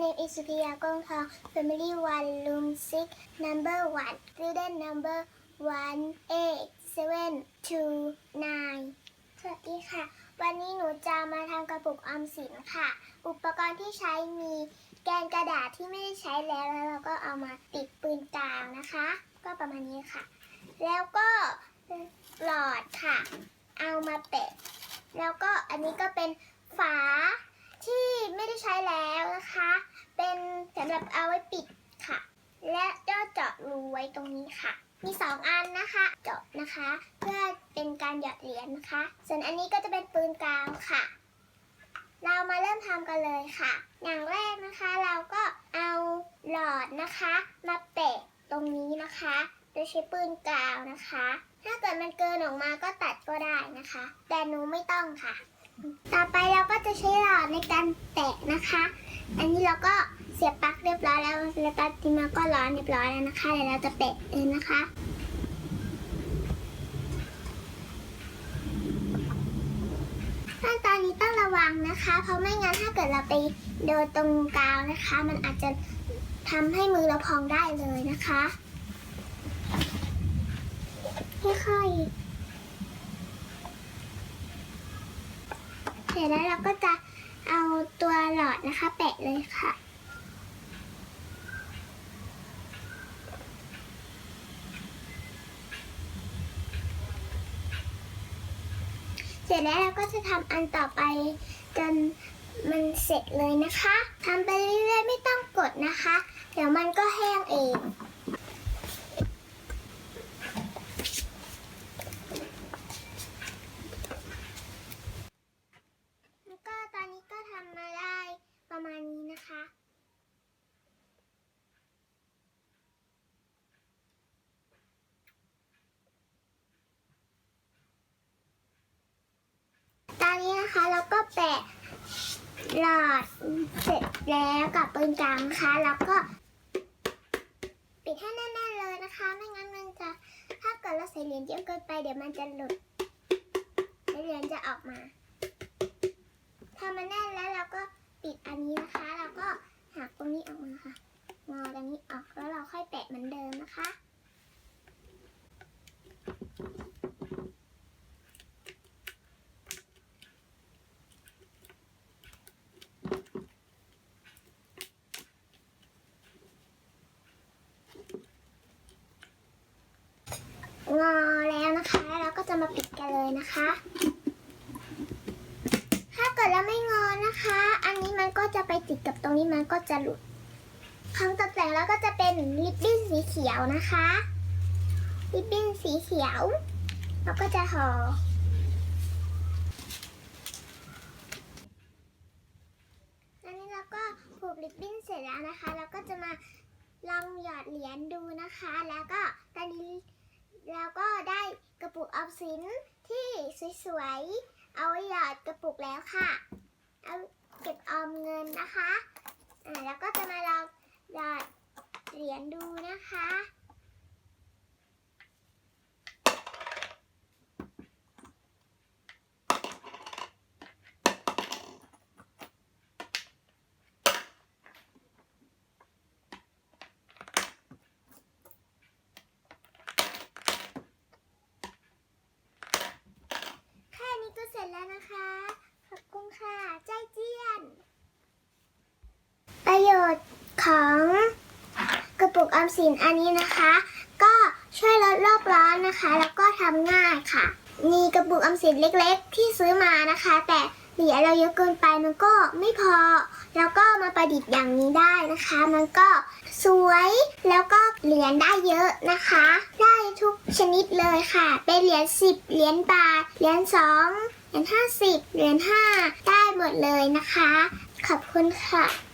name is Sophia Gong Tong, family 1, room 6, number 1, student number 1, 8, 7, 2, 9สวัสดีค่ะ วันนี้หนูจะมาทำกระปุกออมสินค่ะ อุปกรณ์ที่ใช้มีแกนกระดาษที่ไม่ได้ใช้แล้วแล้วเราก็เอามาติดปืนกลางนะคะ ก็ประมาณนี้ค่ะ แล้วก็หลอดค่ะ เอามาแปะ แล้วก็อันนี้ก็เป็นฝา ที่ไม่ได้ใช้แล้วนะคะ เป็นสำหรับเอาไว้ปิดค่ะ และก็เจาะรูไว้ตรงนี้ค่ะ มีสองอันนะคะ เจาะนะคะ เพื่อเป็นการหยอดเหรียญนะคะ ส่วนอันนี้ก็จะเป็นปืนกาวค่ะ เรามาเริ่มทำกันเลยค่ะ อย่างแรกนะคะเราก็เอาหลอดนะคะ มาแปะตรงนี้นะคะ โดยใช้ปืนกาวนะคะ ถ้าเกิดมันเกินออกมาก็ตัดก็ได้นะคะ แต่หนูไม่ต้องค่ะ ต่อไปเราก็จะใช้หลอดในการแตะนะคะ อันนี้เราก็เสียบปลั๊กเรียบร้อยแล้วแล้วก็ทีมาก็ร้อนเรียบร้อยแล้วนะคะเดี๋ยวเราจะแปะเองนะคะขั้นตอนนี้ต้องระวังนะคะ เพราะไม่งั้นถ้าเกิดเราไปโดนตรงกาวนะคะ มันอาจจะทำให้มือเราพองได้เลยนะคะค่อยๆ เส ร็จแล้วเราก็จะเอาตัวหลอดนะคะ แปะเลยค่ะเสร็จแล้วเราก็จะทำอันต่อไปจนมันเสร็จเลยนะคะทำไปเรื่อยๆไม่ต้องกดนะคะ เดี๋ยวมันก็แห้งเอง แล้วก็ตอนนี้ก็ทำมาได้ประมาณนี้นะคะ ตอนนี้นะคะเราก็ แปะหลอดเสร็จแล้วกับปืนกลางนะคะ แล้วก็ ปิดให้แน่นๆเลยนะคะ ไม่งั้นมันจะถ้าเกิดเราใส่เหรียญเยอะเกินไปเดี๋ยวมันจะหลุดแล้วเหรียญจะออกมาพอมันแน่นแล้วเราก็ปิดอันนี้นะคะเราก็หักตรงนี้ออกมาค่ะงอตรงนี้ออกแล้วเราค่อยแปะเหมือนเดิมนะคะ งอแล้วนะคะ เราก็จะมาปิดกันเลยนะคะ ถ้าเกิดเราไม่งอนะคะ อันนี้มันก็จะไปติดกับตรงนี้มันก็จะหลุดของตกแต่งแล้วก็จะเป็นริบบิ้นสีเขียวนะคะ ริบบิ้นสีเขียว เราก็จะห่ออันนี้ เราก็ผูกริบบิ้นเสร็จแล้วนะคะ เราก็จะมาลองหยอดเหรียญดูนะคะ แล้วก็ตอนนี้เราก็ได้กระปุกออมสินที่สวยๆ เอาไว้หยอดกระปุกแล้วค่ะ เอาเก็บออมเงินนะคะ อ่า แล้วก็จะมาลองหยอดเหรียญดูนะคะ แค่นี้ก็เสร็จแล้วนะคะ ขอบคุณค่ะ ใจเจียน ประโยชน์ ของกระปุกออมสินอันนี้นะคะ ก็ช่วยลดโลกร้อนนะคะ แล้วก็ทำง่ายค่ะ มีกระปุกออมสินเล็กๆ ที่ซื้อมานะคะ แต่เหรียญเราเยอะเกินไปมันก็ไม่พอ แล้วก็มาประดิษฐ์อย่างนี้ได้นะคะ มันก็สวยแล้วก็เหรียญได้เยอะนะคะ ได้ทุกชนิดเลยค่ะ เป็นเหรียญ10 เหรียญบาท เหรียญ2เหรียญ50 เหรียญ5ได้หมดเลยนะคะ ขอบคุณค่ะ